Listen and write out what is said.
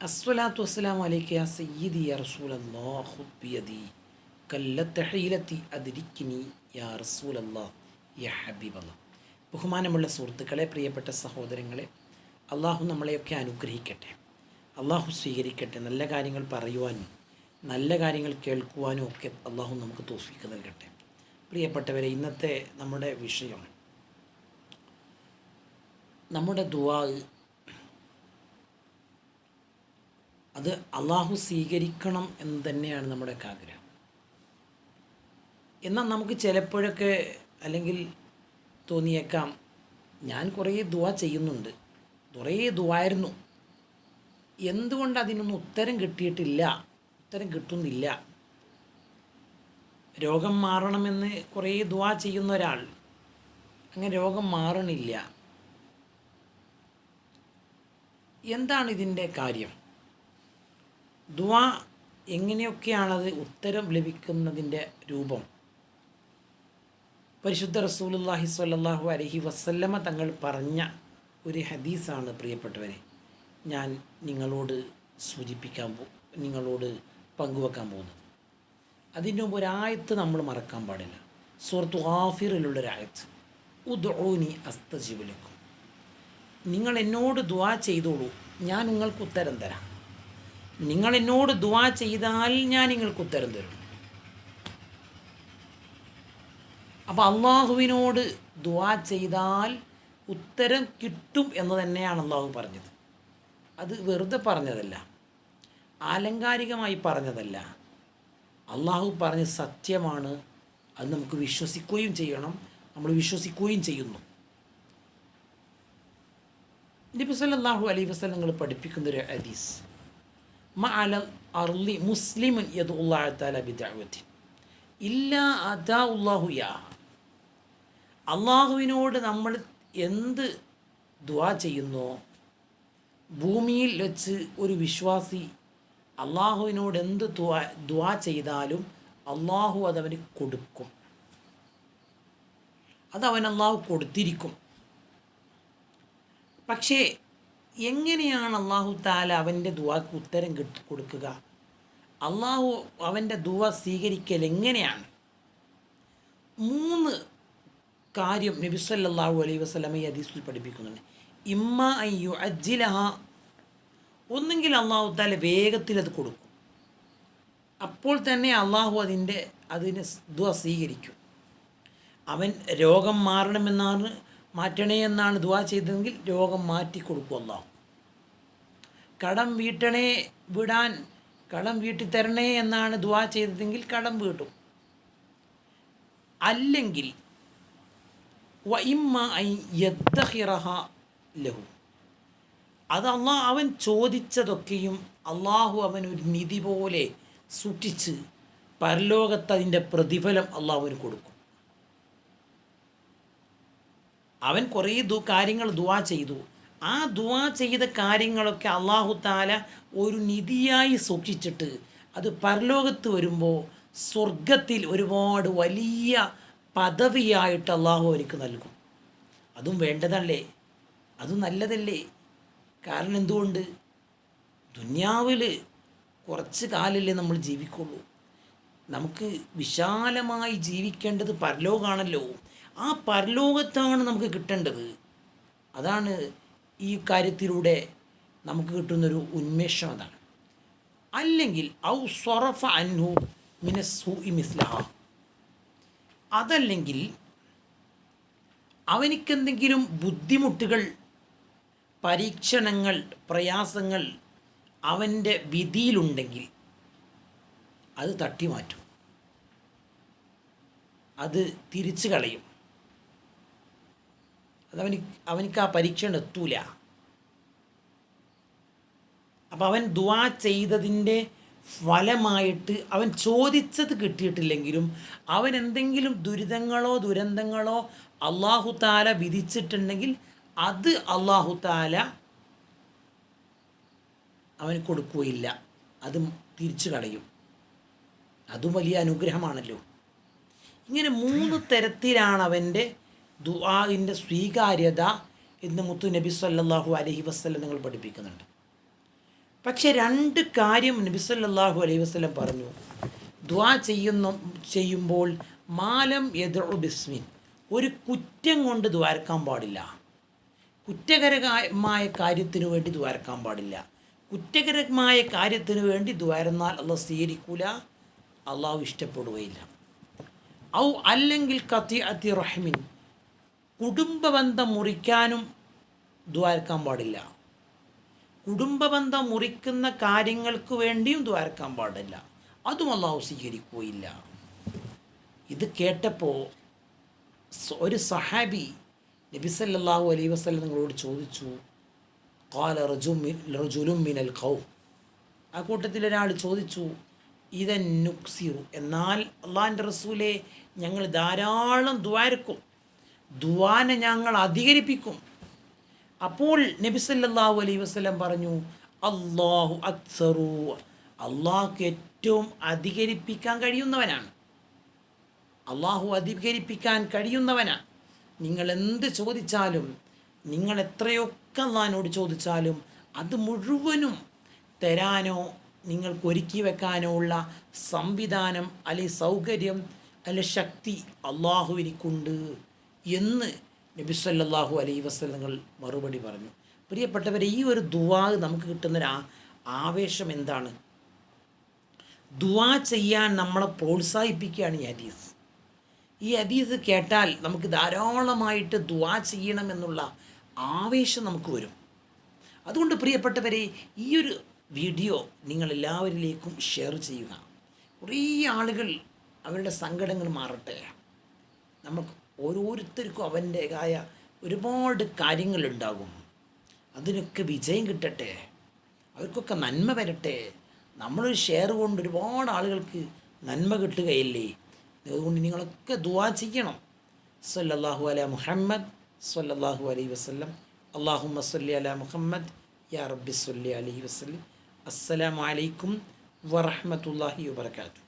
അസ്വലാത്തു വസ്സലാം അലൈക്ക് യാ സയ്യിദി യാ റസൂലല്ലാഹു ബിയദി കല്ലത്തഹീലത്തി അതിരിക്കിനി യാ റസൂലല്ലാഹ് യാ ഹബീബല്ല ബഹുമാനമുള്ള സുഹൃത്തുക്കളെ പ്രിയപ്പെട്ട സഹോദരങ്ങളെ അള്ളാഹു നമ്മളെയൊക്കെ അനുഗ്രഹിക്കട്ടെ. അള്ളാഹു സ്വീകരിക്കട്ടെ. നല്ല കാര്യങ്ങൾ പറയുവാനും നല്ല കാര്യങ്ങൾ കേൾക്കുവാനും ഒക്കെ അള്ളാഹു നമുക്ക് തോഫിക്ക് നൽകട്ടെ. പ്രിയപ്പെട്ടവരെ ഇന്നത്തെ നമ്മുടെ വിഷയം നമ്മുടെ ദുവാ അത് അള്ളാഹു സ്വീകരിക്കണം എന്ന് തന്നെയാണ് നമ്മുടെ ആഗ്രഹം. എന്നാൽ നമുക്ക് ചിലപ്പോഴൊക്കെ അല്ലെങ്കിൽ തോന്നിയേക്കാം ഞാൻ കുറേ ദുവ ചെയ്യുന്നുണ്ട് കുറേ ദുവായിരുന്നു. എന്തുകൊണ്ട് അതിനൊന്നും ഉത്തരം കിട്ടിയിട്ടില്ല ഉത്തരം കിട്ടുന്നില്ല? രോഗം മാറണമെന്ന് കുറേ ദുവാ ചെയ്യുന്ന ഒരാൾ അങ്ങനെ രോഗം മാറണില്ല. എന്താണ് ഇതിന്റെ കാര്യം? ദുവാ എങ്ങനെയൊക്കെയാണത് ഉത്തരം ലഭിക്കുന്നതിന്റെ രൂപം? പരിശുദ്ധ റസൂലുല്ലാഹി സ്വല്ലല്ലാഹു അലഹി വസല്ലമ തങ്ങൾ പറഞ്ഞ ഒരു ഹദീസാണ് പ്രിയപ്പെട്ടവരെ. ഞാൻ നിങ്ങളോട് സൂചിപ്പിക്കാൻ പോ നിങ്ങളോട് പങ്കുവെക്കാൻ പോകുന്നത്. അതിന്റെ മുമ്പ് ഒരായത്ത് നമ്മൾ മറക്കാൻ പാടില്ല. സുഹൃത്തു ആഫിറിലുള്ളൊരായത്ത് ഉദ്ഓനി അസ്തജീവലക്കും നിങ്ങൾ എന്നോട് ദുവാ ചെയ്തോളൂ ഞാൻ നിങ്ങൾക്ക് ഉത്തരം തരാം. നിങ്ങൾ എന്നോട് ദുവാ ചെയ്താൽ ഞാൻ നിങ്ങൾക്ക് ഉത്തരം തരും. അപ്പോൾ അള്ളാഹുവിനോട് ദുവാ ചെയ്താൽ ഉത്തരം കിട്ടും എന്ന് തന്നെയാണ് അള്ളാഹു പറഞ്ഞത്. അത് വെറുതെ പറഞ്ഞതല്ല. ആലങ്കാരികമായി പറഞ്ഞതല്ല. അള്ളാഹു പറഞ്ഞ സത്യമാണ്. അത് നമുക്ക് വിശ്വസിക്കുകയും ചെയ്യണം. നമ്മൾ വിശ്വസിക്കുകയും ചെയ്യുന്നു. നബി സല്ലല്ലാഹു അലൈഹി വസല്ലങ്ങൾ പഠിപ്പിക്കുന്ന ഒരു ഹദീസ്. മഅല അർലി മുസ്ലിമുൻ യദുല്ലാഹു തആല ബിദഅവതി. ഇല്ലാ അതാ അല്ലാഹു യാ അള്ളാഹുവിനോട് നമ്മൾ എന്ത് ദുആ ചെയ്യുന്നോ ഭൂമിയിൽ വെച്ച് ഒരു വിശ്വാസി അള്ളാഹുവിനോട് എന്ത് ദുആ ദുആ ചെയ്താലും അള്ളാഹു അതവന് കൊടുക്കും. അതവൻ അള്ളാഹു കൊടുത്തിരിക്കും. പക്ഷേ എങ്ങനെയാണ് അള്ളാഹു താല അവന്റെ ദുവാക്ക് ഉത്തരം കിട്ടി കൊടുക്കുക? അള്ളാഹു അവന്റെ ദുവ സ്വീകരിക്കൽ എങ്ങനെയാണ്? മൂന്ന് കാര്യം നബി സല്ലല്ലാഹു അലൈഹി വസ്ലമ ഈ ഹദീസിൽ പഠിപ്പിക്കുന്നുണ്ട്. ഇമ്മ അയ്യു അജ്ജിലഹ ഒന്നെങ്കിൽ അള്ളാഹു താല വേഗത്തിൽ അത് കൊടുക്കും. അപ്പോൾ തന്നെ അള്ളാഹു അതിന്റെ അതിന് ദുവ സ്വീകരിക്കും. അവൻ രോഗം മാറണമെന്നാണ് മാറ്റണേ എന്നാണ് ദുവാ ചെയ്തതെങ്കിൽ രോഗം മാറ്റി കൊടുക്കും അള്ളാഹു കടം വീട്ടണേ വിടാൻ കടം വീട്ടി തരണേ എന്നാണ് ദുവാ ചെയ്തതെങ്കിൽ കടം വീട്ടും. അല്ലെങ്കിൽ ലഹു. അത് അള്ളാഹ് അവൻ ചോദിച്ചതൊക്കെയും അള്ളാഹു അവൻ ഒരു നിധി പോലെ സൂക്ഷിച്ച് പരലോകത്ത് അതിന്റെ പ്രതിഫലം അള്ളാഹുവിന് കൊടുക്കും. അവൻ കുറേ ദു കാര്യങ്ങൾ ദുവാ ചെയ്തു. ആ ദുവാ ചെയ്ത കാര്യങ്ങളൊക്കെ അള്ളാഹു താല ഒരു നിധിയായി സൂക്ഷിച്ചിട്ട് അത് പരലോകത്ത് വരുമ്പോൾ സ്വർഗത്തിൽ ഒരുപാട് വലിയ പദവിയായിട്ട് അള്ളാഹു അവർക്ക് നൽകും. അതും വേണ്ടതല്ലേ? അതും നല്ലതല്ലേ? കാരണം എന്തുകൊണ്ട്? ദുന്യാവിൽ കുറച്ച് കാലല്ലേ നമ്മൾ ജീവിക്കുള്ളൂ. നമുക്ക് വിശാലമായി ജീവിക്കേണ്ടത് പരലോകമാണല്ലോ ആ പരലോകത്താണ് നമുക്ക് കിട്ടേണ്ടത്. അതാണ് ഈ കാര്യത്തിലൂടെ നമുക്ക് കിട്ടുന്നൊരു ഉന്മേഷം അതാണ്. അല്ലെങ്കിൽ ഔ സൊറഫ അന്നു മിനസു മിസ്ലഹ അതല്ലെങ്കിൽ അവനിക്കെന്തെങ്കിലും ബുദ്ധിമുട്ടുകൾ പരീക്ഷണങ്ങൾ പ്രയാസങ്ങൾ അവന്റെ വിധിയിലുണ്ടെങ്കിൽ അത് തട്ടിമാറ്റും. അത് തിരിച്ചു കളയും. അതവന് അവനിക്ക് ആ പരീക്ഷണം എത്തൂല. അപ്പം അവൻ ദുവാ ചെയ്തതിന്റെ ഫലമായിട്ട് അവൻ ചോദിച്ചത് കിട്ടിയിട്ടില്ലെങ്കിലും അവൻ എന്തെങ്കിലും ദുരിതങ്ങളോ ദുരന്തങ്ങളോ അള്ളാഹു താല വിധിച്ചിട്ടുണ്ടെങ്കിൽ അത് അള്ളാഹു താല അവന് കൊടുക്കുകയില്ല. അത് തിരിച്ചു കളയും. അതും വലിയ അനുഗ്രഹമാണല്ലോ. ഇങ്ങനെ മൂന്ന് തരത്തിലാണ് അവന്റെ ദുആഇന്റെ സ്വീകാര്യത എന്ന് മുത്തു നബി സല്ലല്ലാഹു അലൈഹി വസ്ലം നിങ്ങൾ പഠിപ്പിക്കുന്നുണ്ട്. പക്ഷേ രണ്ട് കാര്യം നബി സല്ലല്ലാഹു അലൈഹി വസ്ലം പറഞ്ഞു. ദ്വാ ചെയ്യുന്ന ചെയ്യുമ്പോൾ മാലം എതിർ ബിസ്മിൻ. ഒരു കുറ്റം കൊണ്ട് ദ്വാരക്കാൻ പാടില്ല. കുറ്റകരമായ കാര്യത്തിന് വേണ്ടി ദ്വാരക്കാൻ പാടില്ല. കുറ്റകരമായ കാര്യത്തിന് വേണ്ടി ദ്വാരന്നാൽ അള്ളാഹ് സ്വീകരിക്കൂല അള്ളാഹു ഇഷ്ടപ്പെടുകയില്ല. ഔ അല്ലെങ്കിൽ കത്തി അത്തി റഹ്മിൻ. കുടുംബബന്ധം മുറിക്കാനും ദ്വാരക്കാൻ പാടില്ല. കുടുംബബന്ധം മുറിക്കുന്ന കാര്യങ്ങൾക്ക് വേണ്ടിയും ദ്വാരക്കാൻ പാടില്ല. അതും അള്ളാഹു സ്വീകരിക്കുകയില്ല. ഇത് കേട്ടപ്പോൾ ഒരു സഹാബി നബിസല്ലാഹു അലൈ വസ്ലം നിങ്ങളോട് ചോദിച്ചു കാല റജുലും മിനൽ ഖൗ. ആ കൂട്ടത്തിൽ ഒരാൾ ചോദിച്ചു ഇതൻ നുക്സിറു. എന്നാൽ അള്ളാഹിന്റെ റസൂലെ ഞങ്ങൾ ധാരാളം ദ്വാരക്കും ദ്വാന ഞങ്ങൾ അധികരിപ്പിക്കും. അപ്പോൾ നബി സല്ലല്ലാഹു അലൈഹി വസല്ലം പറഞ്ഞു അള്ളാഹു അക്സറു. അള്ളാഹുക്ക് ഏറ്റവും അധികരിപ്പിക്കാൻ കഴിയുന്നവനാണ്. അള്ളാഹു അധികരിപ്പിക്കാൻ കഴിയുന്നവനാണ്. നിങ്ങൾ എന്ത് ചോദിച്ചാലും നിങ്ങൾ എത്രയൊക്കെ അള്ളഹാനോട് ചോദിച്ചാലും അത് മുഴുവനും തരാനോ നിങ്ങൾക്ക് ഒരുക്കി വെക്കാനോ ഉള്ള സംവിധാനം അല്ലെ സൗകര്യം അല്ലെ ശക്തി അള്ളാഹുവിനിക്കുണ്ട്. എന്ന് നബി സല്ലാഹു അലൈ വസ്ലങ്ങൾ മറുപടി പറഞ്ഞു. പ്രിയപ്പെട്ടവരെ ഈ ഒരു ദുവാ നമുക്ക് കിട്ടുന്നൊരു ആവേശം എന്താണ്? ദുവാ ചെയ്യാൻ നമ്മളെ പ്രോത്സാഹിപ്പിക്കുകയാണ് ഈ ഹദീസ്. ഈ ഹദീസ് കേട്ടാൽ നമുക്ക് ധാരാളമായിട്ട് ദുവാ ചെയ്യണമെന്നുള്ള ആവേശം നമുക്ക് വരും. അതുകൊണ്ട് പ്രിയപ്പെട്ടവരെ ഈ ഒരു വീഡിയോ നിങ്ങൾ എല്ലാവരിലേക്കും ഷെയർ ചെയ്യുക. കുറേ ആളുകൾ അവരുടെ സങ്കടങ്ങൾ മാറട്ടെ. നമുക്ക് ഓരോരുത്തർക്കും അവന്റേതായ ഒരുപാട് കാര്യങ്ങളുണ്ടാകും. അതിനൊക്കെ വിജയം കിട്ടട്ടെ. അവർക്കൊക്കെ നന്മ വരട്ടെ. നമ്മളൊരു ഷെയർ കൊണ്ട് ഒരുപാട് ആളുകൾക്ക് നന്മ കിട്ടുകയില്ലേ? അതുകൊണ്ട് നിങ്ങളൊക്കെ ദുവാ ചെയ്യണം. സല്ലല്ലാഹു അല മുഹമ്മദ് സല്ലല്ലാഹു അലൈഹി വസല്ലം. അള്ളാഹു മസ്ലി അല മുഹമ്മദ് യാ റബ്ബി സല്ലി അലൈഹി വസല്ലം. അസ്സലാമു അലൈക്കും വറഹ്മത്തുള്ളാഹി വബർക്കാത്തു